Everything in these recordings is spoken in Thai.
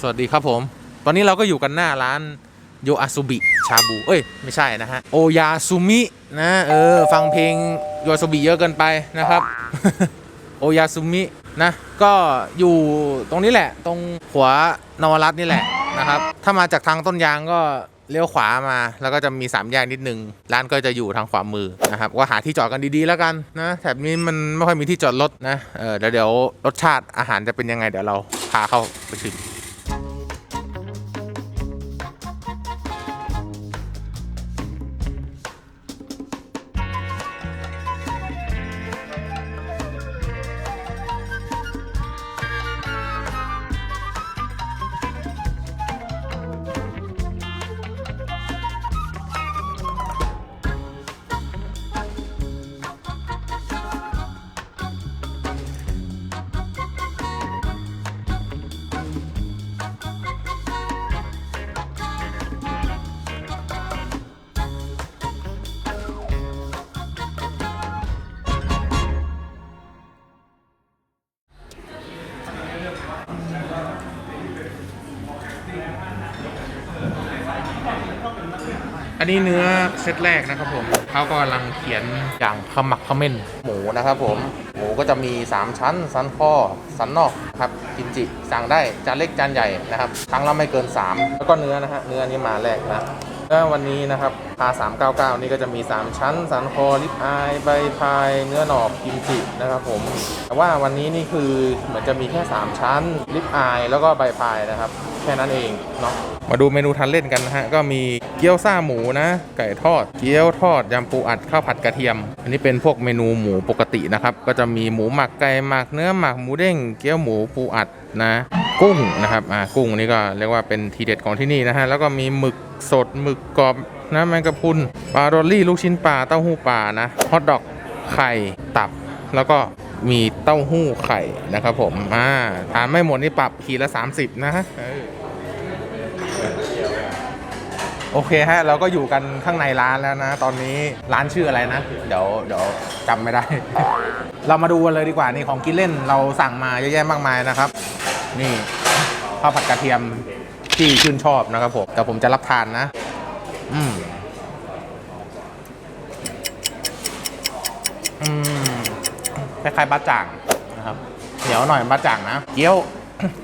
สวัสดีครับผม ตอนนี้เราก็อยู่กันหน้าร้านโยอาซุบิชาบู เอ้ย ไม่ใช่นะฮะ โอยาซุมินะ เออ ฟังเพลงโยอาซุบิเยอะเกินไปนะครับ โอยาซุมินะ ก็อยู่ตรงนี้แหละ ตรงหัวนวรัตน์นี่แหละนะครับ ถ้ามาจากทางต้นยางก็เลี้ยวขวามา แล้วก็จะมีสามแยกนิดนึง ร้านก็จะอยู่ทางขวามือนะครับ ก็หาที่จอดกันดีๆแล้วกันนะ แถบนี้มันไม่ค่อยมีที่จอดรถนะ เออเดี๋ยวเดี๋ยวรสชาติอาหารจะเป็นยังไงเดี๋ยวเราพาเข้าไปชิม อันนี้เนื้อเซตแรกนะครับผมเขากำลังเขียนอย่างขมักขม้นหมูนะครับผม หมูก็จะมี 3 ชั้น สันคอ สันนอกครับกิมจิ สั่งได้จานเล็กจานใหญ่นะครับครั้งละไม่เกิน 3 แล้วก็เนื้อนะฮะเนื้อนี้มาแรกนะ แล้ววันนี้นะครับพา399 นี่ก็จะมี 3 ชั้น สันคอลิปอายใบพายเนื้อหนอบกิมจินะครับผม แต่ว่าวันนี้นี่คือเหมือนจะมีแค่ 3 ชั้น ลิปอายแล้วก็ใบพายนะครับ แค่นั้นเองเนาะมาดูเมนูทานเล่นกันนะฮะ ก็มีเกี๊ยวซ่าหมูนะ ไก่ทอด เกี๊ยวทอดยำปูอัดข้าวผัดกระเทียม อันนี้เป็นพวกเมนูหมูปกตินะครับ ก็จะมีหมูหมักไก่หมักเนื้อหมักหมูเด้งเกี๊ยวหมูปูอัดนะ กุ้งนะครับอ่ากุ้งนี่ก็เรียกว่าเป็นทีเด็ดของที่นี่นะฮะแล้วก็มีหมึกสดหมึกกรอบนะแมงกะพรุนปลาโรลลี่ลูกชิ้นปลาเต้าหู้ปลานะฮอทดอกไข่ตับ แล้วก็มีเต้าหู้ไข่นะครับผมอ่าทานไม่หมดนี่ปรับขีดละ 30 นะฮะโอเคฮะเราก็อยู่กันข้างในร้านแล้วนะ ตอนนี้ร้านชื่ออะไรนะ เดี๋ยวเดี๋ยวจำไม่ได้ เรามาดูกันเลยดีกว่านี่ของกินเล่นเราสั่งมาเยอะแยะมากมายนะครับ นี่ข้าวผัดกระเทียมที่ชื่นชอบนะครับผม แต่ผมจะรับทานนะ อืมอืมคล้ายๆบะจ่างนะครับ เหนียวหน่อยบะจ่างนะ เกี๊ยว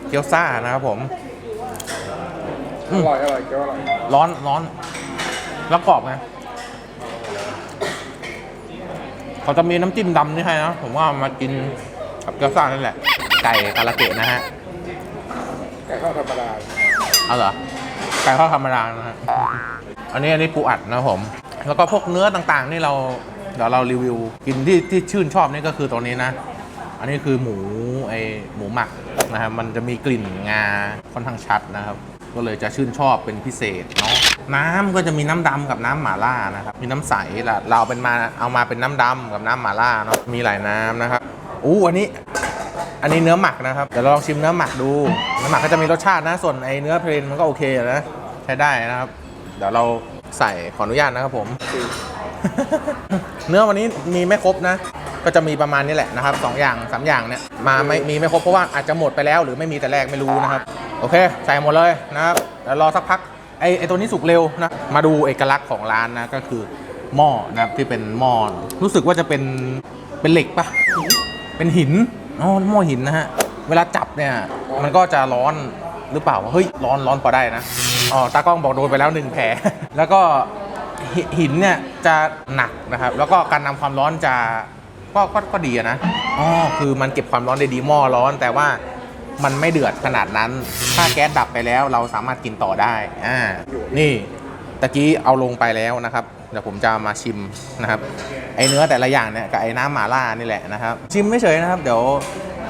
เกี๊ยวซ่านะครับผมอร่อยอร่อยเกี๊ยวอร่อยร้อนร้อนแล้วกรอบไงเขาจะมีน้ำจิ้มดำนี่ให้นะ ผมว่ามากินกับเกี๊ยวซ่านั่นแหละ ไก่คาราเกะนะฮะ ไก่ทอดธรรมดาเอาเหรอไก่ทอดธรรมดานะฮะอันนี้อันนี้ปูอัดนะครับผม แล้วก็พวกเนื้อต่างๆ นี่เราเดี๋ยวเรารีวิว กินที่ที่ชื่นชอบนี่ก็คือตัวนี้นะ อันนี้คือหมูไอหมูหมักนะครับมันจะมีกลิ่นงาค่อนข้างชัดนะครับ ก็เลยจะชื่นชอบเป็นพิเศษเนาะน้ำก็จะมีน้ำดำกับน้ำหม่าล่านะครับมีน้ำใสละเราเอาเป็นมาเอามาเป็นน้ำดำกับน้ำหม่าล่าเนาะมีหลายน้ำนะครับอู้อันนี้ อันนี้เนื้อหมักนะครับเดี๋ยวเราลองชิมเนื้อหมักดูเนื้อหมักก็จะมีรสชาตินะส่วนไอ้เนื้อเพลนมันก็โอเคนะใช้ได้นะครับ เดี๋ยวเราใส่ขออนุญาตนะครับผม เนื้อวันนี้มีไม่ครบนะ ก็จะมีประมาณนี้แหละนะครับสองอย่างสามอย่างเนี่ยมาไม่มีไม่ครบเพราะว่าอาจจะหมดไปแล้ว หรือไม่มีแต่แรกไม่รู้นะครับ โอเค ใส่หมดเลยนะครับเดี๋ยวรอสักพักไอไอตัวนี้สุกเร็วนะมาดูเอกลักษณ์ของร้านนะก็คือหม้อนะครับที่เป็นหม้อรู้สึกว่าจะเป็นเป็นเหล็กปะเป็นหิน อ๋อหม้อหินนะฮะ เวลาจับเนี่ย มันก็จะร้อนหรือเปล่า เฮ้ย ร้อนร้อนพอได้นะ อ๋อ ตากล้องบอกโดนไปแล้วหนึ่งแผล แล้วก็หินเนี่ยจะหนักนะครับ แล้วก็การนำความร้อนจะก็ก็ก็ดีนะ อ๋อ คือมันเก็บความร้อนได้ดีหม้อร้อน แต่ว่ามันไม่เดือดขนาดนั้น ถ้าแก๊สดับไปแล้วเราสามารถกินต่อได้ อ่า นี่ ตะกี้เอาลงไปแล้วนะครับ เดี๋ยวผมจะมาชิมนะครับไอเนื้อแต่ละอย่างเนี่ยกับไอน้ำหมาล่านี่แหละนะครับ ชิมไม่เฉยนะครับ เดี๋ยว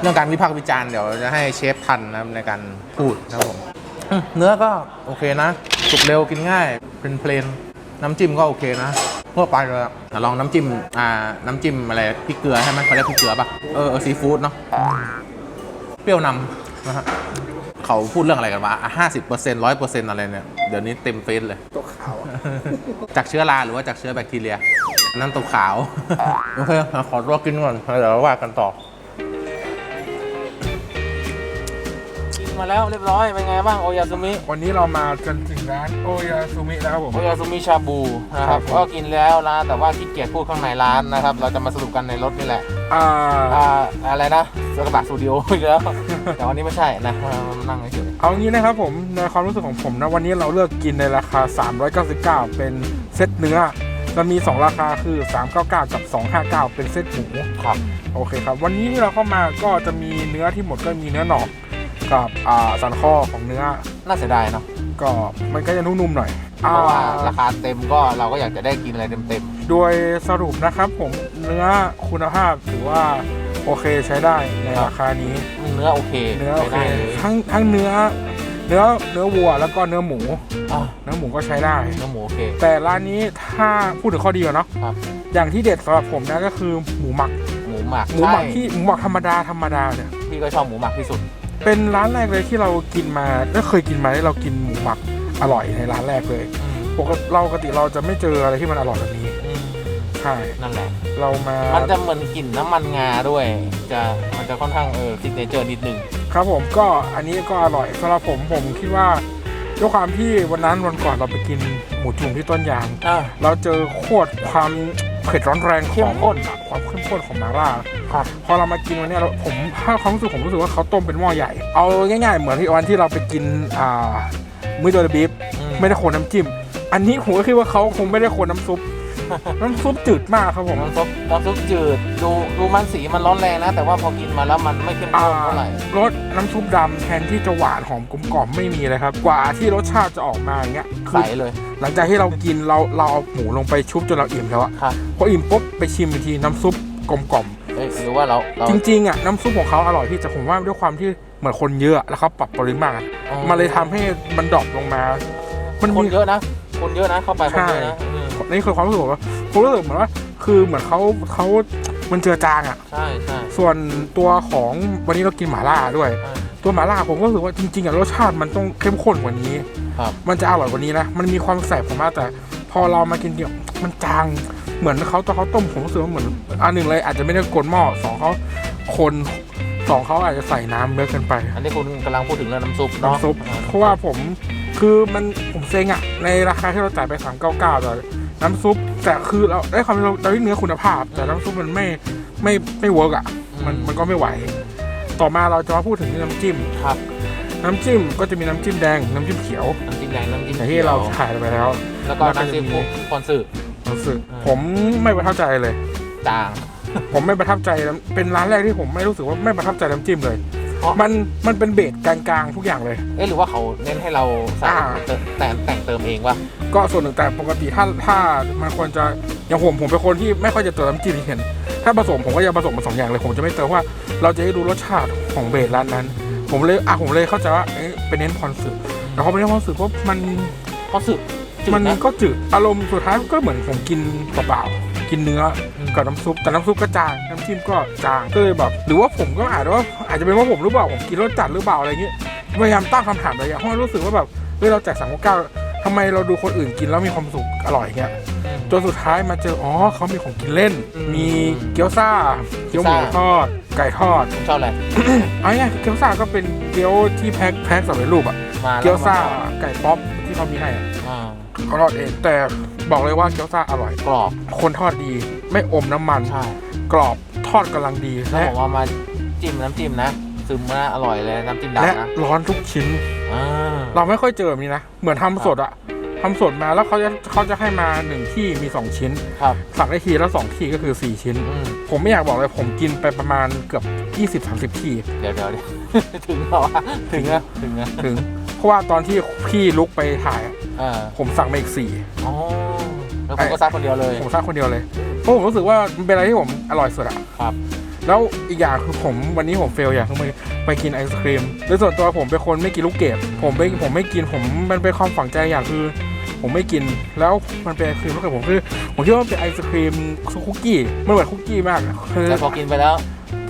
เรื่องการวิพากษ์วิจารณ์เดี๋ยวจะให้เชฟทันนะครับในการพูดนะครับผมเนื้อก็โอเคนะสุกเร็วกินง่ายเป็นเพลนๆน้ำจิ้มก็โอเคนะทั่วไปเลยอะลองน้ำจิ้มอ่าน้ำจิ้มอะไรพริกเกลือใช่ไหมเขาเรียกพริกเกลือปะเออเออซีฟู้ดเนาะเปรี้ยวนำนะฮะเขาพูดเรื่องอะไรกันวะห้าสิบเปอร์เซ็นต์ร้อยเปอร์เซ็นต์อะไรเนี่ย เดี๋ยวนี้เต็มเฟซเลย ตัวขาวอะจากเชื้อราหรือว่าจากเชื้อแบคทีเรียอันนั่นตัวขาว โอเคขอตัวกินก่อนแล้วเดี๋ยวว่ากันต่ออมาแล้วเรียบร้อย เป็นไงบ้างโอยาซุมิ วันนี้เรามากันถึงร้านโอยาซูมิแล้วครับผม โอยาซุมิชาบูนะคครัรับบผม ก็กินแล้วนะแต่ว่าขี้เกียจพูดข้างในร้านนะครับ เราจะมาสรุปกันในรถนี่แหละ อ่าอ่าอะไรนะสกบะสตูดิโออีกแล้ว แต่วันนี้ไม่ใช่นะมานั่งเฉยเอางี้นะครับผมในความรู้สึกของผมนะวันนี้เราเลือกกินในราคา 399 เป็นเซตเนื้อมันมี 2 ราคาคือ 399 กับ 259 เป็นเซตหมูๆครับโอเคครับ วันนี้ที่เราเข้ามาก็จะมีเนื้อที่หมดก็มีเนื้อหนอกกับอ่าสันคอของเนื้อน่าเสียดายเนาะ ก็มันก็จะนุ่มๆหน่อยเพราะว่าอ่าราคาเต็มก็เราก็อยากจะได้กินอะไรเต็มโดยสรุปนะครับผมเนื้อคุณภาพถือว่าโอเคใช้ได้ในราคานี้ๆเนื้อโอเคเนื้อโอเคใช้ได้เลยทั้งทั้งเนื้อเนื้อเนื้อวัวแล้วก็เนื้อหมูอะเนื้อหมูก็ใช้ได้เนื้อหมูโอเคแต่ร้านนี้ถ้าพูดถึงข้อดีก่อนเนาะครับอย่างที่เด็ดสำหรับผมนะก็คือหมูหมัก หมูหมักหมูหมักใช่ที่หมูหมักธรรมดาธรรมดาเนี่ยพี่ก็ชอบหมูหมักที่สุด เป็นร้านแรกเลยที่เรากินมาไม่เคยกินมาที่เรากินหมูหมักอร่อยในร้านแรกเลยอืมปกติเราปกติเราจะไม่เจออะไรที่มันอร่อยแบบนี้อืมใช่นั่นแหละ เรามา มันจะเหมือนกลิ่นน้ำมันงาด้วย จะมันจะค่อนข้างเออซิกเนเจอร์นิดนึงครับผมก็อันนี้ก็อร่อยสำหรับผมผมคิดว่าด้วยความที่วันนั้นวันก่อนเราไปกินหมูจุ่มที่ต้นยางอะเราเจอโคตรความ เผ็ดร้อนแรงเข้ขมองข้นความเข้มข้นของมาล่าครับพอเรามากินวันเนี้ยเราผมถ้าความรู้สึกผมรู้สึกว่าเขาต้มเป็นหม้อใหญ่ เอาง่ายๆ เหมือนที่วันที่เราไปกินอ่ามือโดนบีฟอืมไม่ได้โคนน้ำจิ้ม อันนี้ผมก็คิดว่าเขาคงไม่ได้โคนน้ำซุป น้ำซุปจืดมากครับผมน้ำซุปน้ำซุปจืดดูดูมันสีมันร้อนแรงนะ แต่ว่าพอกินมาแล้วมันไม่เข้มอ่าข้นเท่าไหร่รสน้ำซุปดำแทนที่จะหวานหอมกลมกล่อมไม่มีเลยครับ กว่าที่รสชาติจะออกมาอย่างเงี้ยคืใสอเลย หลังจากที่เรากินเราเราเอาหมูลงไปชุบจนเราอิ่มแล้วอะครับพออิ่มปุ๊บไปชิมอีกทีน้ำซุปกลมกล่อมเอ้ยหรือว่าเราเราจริงๆอะน้ำซุปของเขาอร่อยที่แต่ผมว่าด้วยความที่เหมือนคนเยอะแล้วเขาปรับปริมาตรอ๋อมันเลยทำให้มันดรอปลงมา มันคนมีเยอะนะ คนเยอะนะเข้าไปคนเยอะนะอืม นี่คือความรู้สึกว่าผมรู้สึกเหมือนว่า คือเหมือนเขาเขามันเจือจางอะ ใช่ใช่ส่วนตัวของวันนี้เรากินหม่าล่าด้วยอ่าตัวหม่าล่าผมก็รู้สึกว่าจริงๆอะรสชาติมันต้องเข้มข้นกว่านี้ ครับมันจะอร่อยกว่านี้นะ มันมีความแสบของมันแต่ พอเรามากินเกี่ยวมันจางเหมือนเขาตอนเขาต้มผมรู้สึกว่าเหมือนอันหนึ่งเลยอาจจะไม่ได้กลนหม้อสองเขาคนสองเขาอาจจะใส่น้ำเยอะเกินไปอันนี้คุณกำลังพูดถึงเรื่องน้ำซุปเนาะน้ำซุปอ่าเพราะว่าผมคือมันผมเซ็งอะในราคาที่เราจ่ายไป399แต่ น้ำซุปแต่คือเราได้ความที่เราได้เนื้อคุณภาพ แต่น้ำซุปมันไม่ไม่ไม่เวิร์กอะมันมันก็ไม่ไหว ต่อมาเราจะมาพูดถึงเรื่องน้ำจิ้มครับ น้ำจิ้มก็จะมีน้ำจิ้มแดงน้ำจิ้มเขียวน้ำจิ้มแดงน้ำจิ้มอย่างที่เราถ่ายไปแล้ว แล้วก็แล้วก็น้ำจิ้มจะมีพวกคอนสึรู้สึกอ่าผมไม่ประทับใจเลยจางผมไม่ประทับใจน้ำเป็นร้านแรกที่ผมไม่รู้สึกว่าไม่ประทับใจน้ำจิ้มเลย เพราะ มันมันเป็นเบสกลางๆทุกอย่างเลย เอ๊ะหรือว่าเขาเน้นให้เราใส่อ่า เติมแต่งแต่งเติมเองวะก็ส่วนหนึ่งแต่ปกติถ้าถ้ามันควรจะอย่างผมผมเป็นคนที่ไม่ค่อยจะเติมน้ำจิ้มที่เห็น ถ้าผสมผมก็จะผสมมาสองอย่างเลย ผมจะไม่เติมว่าเราจะให้ดูรสชาติของเบสร้านนั้น ผมเลยอะผมเลยเข้าใจว่าเอ๊ะเป็นเน้นพรสึกแต่พอเป็นเน้นพรสึกปุ๊บมันคอนสึจืดมันนะก็จืดอารมณ์สุดท้ายก็เหมือนผมกินเปล่าๆกินเนื้อ กับน้ำซุปแต่น้ำซุปก็จางน้ำจิ้มก็จางก็เลยแบบหรือว่าผมก็อาจจะว่าอาจจะเป็นว่าผมหรือเปล่าผมกินรสจัดหรือเปล่าอะไรเงี้ยพยายามตั้งคำถามหลายอย่างเพราะรู้สึกว่าแบบเฮ้ยเราแจกสามเก้าทำไมเราดูคนอื่นกินแล้วมีความสุขอร่อยเงี้ยจนสุดท้ายมาเจออ๋อเขามีของกินเล่นอืมมีเกี๊ยวซ่าเกี๊ยวหมูซ่าทอดไก่ทอดผมชอบอะไรเอาง่ายๆเกี๊ยวซ่าก็เป็นเกี๊ยวที่แพ็คแพ็คสำเร็จรูปอะมาแล้เกี๊ยวซ่าไก่ป๊อปที่เขามีให้อะอ่าเขาทอดเองแต่บอกเลยว่าเกี๊ยวซ่าอร่อยกรอบคนทอดดี ไม่อมน้ำมัน ใช่กรอบทอดกำลังดีแล้วและผมเอามาจิ้มน้ำจิ้มนะ ซึมนะอร่อยเลยน้ำจิ้มและดำนะร้อนทุกชิ้น อ่าเราไม่ค่อยเจอแบบนี้นะ เหมือนทำสดอะทำสดมาแล้วเขาจะเขาจะให้มาหนึ่งที่มีสองชิ้น ครับสั่งได้ทีแล้วสองที่ก็คือสี่ชิ้น อืมผมไม่อยากบอกเลยผมกินไปประมาณเกือบ 20-30ที่เดี๋ยวเดี๋ยวเดี๋ยว ถึงเหรอวะถึงอะถึงอะถึง เพราะว่าตอนที่พี่ลุกไปถ่ายอะอ่าผมสั่งมาอีกสี่ อ๋อแล้วผมก็ซัดคนเดียวเลยผมสั่งคนเดียวเลย เพราะผมรู้สึกว่ามันเป็นอะไรที่ผมอร่อยสุดอะครับ แล้วอีกอย่างคือผมวันนี้ผมเฟลอย่างคือไปไปกินไอศครีมโดยส่วนตัวผมเป็นคนไม่กินลูกเกดผมไม่ผมไม่กินผมมันเป็นความฝังใจอย่างคือ ผมไม่กินแล้วมันเป็นไอศครีมลูกเกดผมคือผมคิดว่ามันเป็นไอศครีมคุกกี้มันเหมือนคุกกี้มากอะคือ แต่พอกินไปแล้ว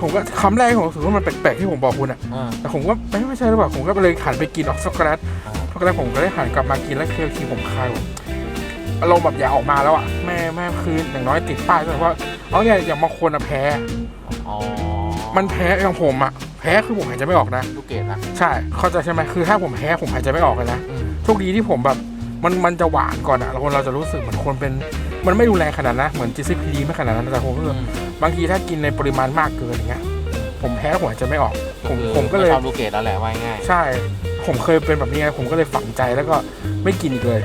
ผมก็คำแรกที่ผมรู้สึกว่ามันแปลกๆที่ผมบอกคุณอะอ่าแต่ผมก็ไม่ไม่ใช่หรือเปล่าผมก็เลยหันไปกินออกช็อกโกแลตอ่าช็อกโกแลตผมก็ได้หันกลับมากินแล้วคือทีผมคายผม อารมณ์แบบอยากออกมาแล้วอะแม่แม่คืออย่างน้อยติดป้ายด้วยว่าเอาเนี่ยอย่างบางคนอะแพ้ อ๋อมันแพ้อย่างผมอะแพ้คือผมหายใจไม่ออกนะ ลูกเกดนะใช่เข้าใจใช่ไหมคือถ้าผมแพ้ผมหายใจไม่ออกเลยนะอืมโชคดีที่ผมแบบมันมันจะหวานก่อนอะแล้วคนเราจะรู้สึกเหมือนคนเป็นมันไม่รุนแรงขนาดนั้นนะเหมือนจีซีพีดีไม่ขนาดนั้นแต่ผมก็คือบางทีถ้ากินในปริมาณมากเกินอย่างเงี้ยผมแพ้ผมหายใจไม่ออก ผมผมก็เลยชอบลูกเกดแล้วแหละว่าง่ายใช่ ผมเคยเป็นแบบนี้ไงผมก็เลยฝังใจแล้วก็ไม่กินอีกเลย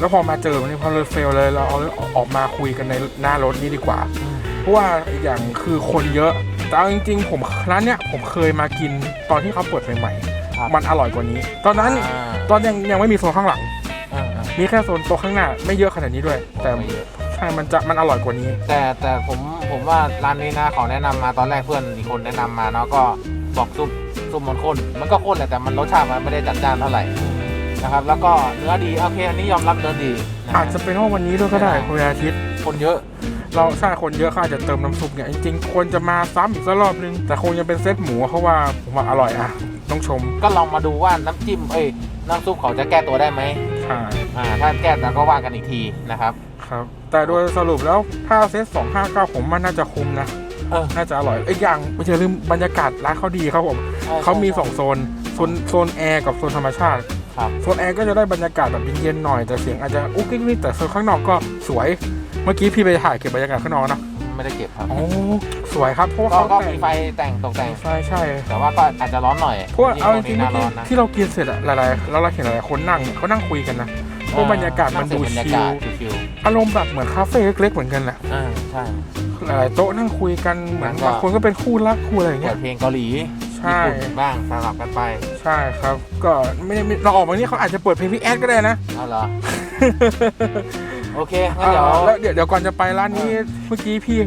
แล้วพอมาเจอวันนี้พอเลยเฟลเลยเราเอาออกมาคุยกันในหน้ารถนี้ดีกว่า เพราะว่าอีกอย่างคือคนเยอะแต่เอาจริงๆ ผมร้านเนี้ยผมเคยมากินตอนที่เขาเปิดใหม่ครับๆมันอร่อยกว่านี้ ตอนนั้นอ่าตอนยังยังไม่มีโซนข้างหลังอ่าอ่ามีแค่โซนโต๊ะข้างหน้าไม่เยอะขนาดนี้ด้วย แต่ไม่เยอะใช่มันจะมันอร่อยกว่านี้ แต่แต่ผมผมว่าร้านนี้นะขอแนะนำมาตอนแรกเพื่อนอีกคนแนะนำมาเนาะก็บอกซุปซุปมันข้นมันก็ข้นแหละแต่มันรสชาติมันไม่ได้จัดจ้านเท่าไหร่ นะครับ แล้วก็เนื้อดีโอเคอันนี้ยอมรับเนื้อดีนะอาจจะเป็นว่าวันนี้ด้วยก็ได้คุณอาทิตย์ คนเยอะ เราใช่คนเยอะเขาอาจจะเติมน้ำซุปเนี่ยจริงๆควรจะมาซ้ำอีกสักรอบนึง แต่คงยังเป็นเซตหมูเพราะว่าผมว่าอร่อยอะต้องชมก็ลองมาดูว่าน้ำจิ้มเอ้ยน้ำซุปเขาจะแก้ตัวได้ไหมใช่อ่าถ้าแก้แล้วก็ว่ากันอีกทีนะครับครับ แต่โดยสรุปแล้วถ้าเซต259 ผมว่าน่าจะคุ้มนะเออน่าจะอร่อยอีกอย่างไม่อย่าลืมบรรยากาศร้านเขาดีครับผมเขามี2โซนโซนโซนแอร์กับโซนธรรมชาติ ครับโซนแอร์ก็จะได้บรรยากาศแบบเย็นๆหน่อยแต่เสียงอาจจะอุ๊กกิ๊กนิดแต่โซนข้างนอกก็สวย เมื่อกี้พี่ไปถ่ายเก็บบรรยากาศข้างนอกนะไม่ได้เก็บครับโอ้สวยครับเพราะว่าก็เขาก็แต่มีงไฟแต่งตกแต่งใช่ใช่ แต่ว่าก็อาจจะร้อนหน่อยเพราะว่าเอาจริงๆหเมื่อน้ากี้ร้อนนะที่เรากินเสร็จอะหลายๆแล้วเราเห็นหลายๆคนนั่งเนี่ยเขานั่งคุยกันนะเพราะบรรยากาศมันดูบรรยาชิกาลศชิลอารมณ์แบบเหมือนคาเฟ่เล็กๆเหมือนกันแหละๆอ่าใช่หลายๆโต๊ะนั่งคุยกันเหมือนแล้วก็บางคนก็เป็นคู่รักคู่อะไรอย่างเปิเงี้ดยเพลงเกาหลี ใช่ ญี่ปุ่นบ้างสลับกันไปใช่ครับ ก็ไม่ได้ไม่เราออกมานี่เขาอาจจะเปิดเพลงพี่แอดก็ได้นะ เอาเหรอ โอเคงั้นเดี๋ยว อ่าแล้วเดี๋ยวเดี๋ยวก่อนจะไปร้านนี้เมื่อกี้พี่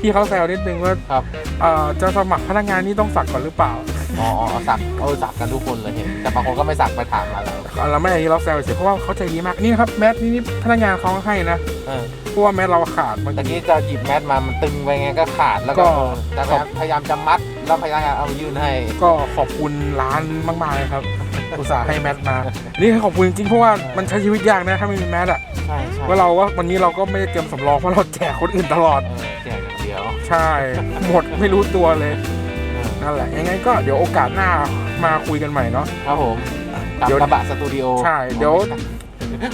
พี่เขาแซวนิดนึงว่าครับ เอ่อจะสมัครพนักงานนี่ต้องสักก่อนหรือเปล่าอ๋ออ๋อสักเออสักกันทุกคนเลยเห็น แต่บางคนก็ไม่สักไปถามมาแล้วเราไม่อย่างนี้เราแซวเฉยเพราะว่าเขาใจดีมากนี่นะครับแมสนี่นี่พนักงานเขาให้นะเออเพราะว่าแมสเราขาดบางตะที กี้จะหยิบแมสมามันตึงไปไงก็ขาดแล้วก็ก็ แต่พยายามจะมัด แล้วพยายามเอายื่นให้ ก็ขอบคุณร้านมากๆเลยครับ อุตส่าห์ให้แมสมา นี่ขอบคุณจริงๆเพราะว่ามันใช้ชีวิตยากนะถ้าไม่มีแมสอะใช่ใช่ว่าเราว่าวันนี้เราก็ไม่ได้เตรียมสำรองเพราะเราแจกคนอื่นตลอด เออแจกอย่างเดียวใช่ หมดไม่รู้ตัวเลยเออนั่นแหละยังไงก็เดี๋ยวโอกาสหน้ามาคุยกันใหม่เนาะ ครับผมกับเดี๋ยว กระบะสตูดิโอใช่เดี๋ยว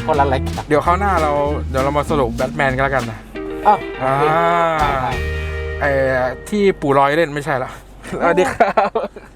คนละรายการเดี๋ยวคราวหน้าเราเดี๋ยวเรามาสรุปแบทแมนกันแล้วกันนะ อ้าวโออ่าเคได้ได้ ไอ้ที่ปู่ลอยเล่นไม่ใช่ละ สวัสดีครับ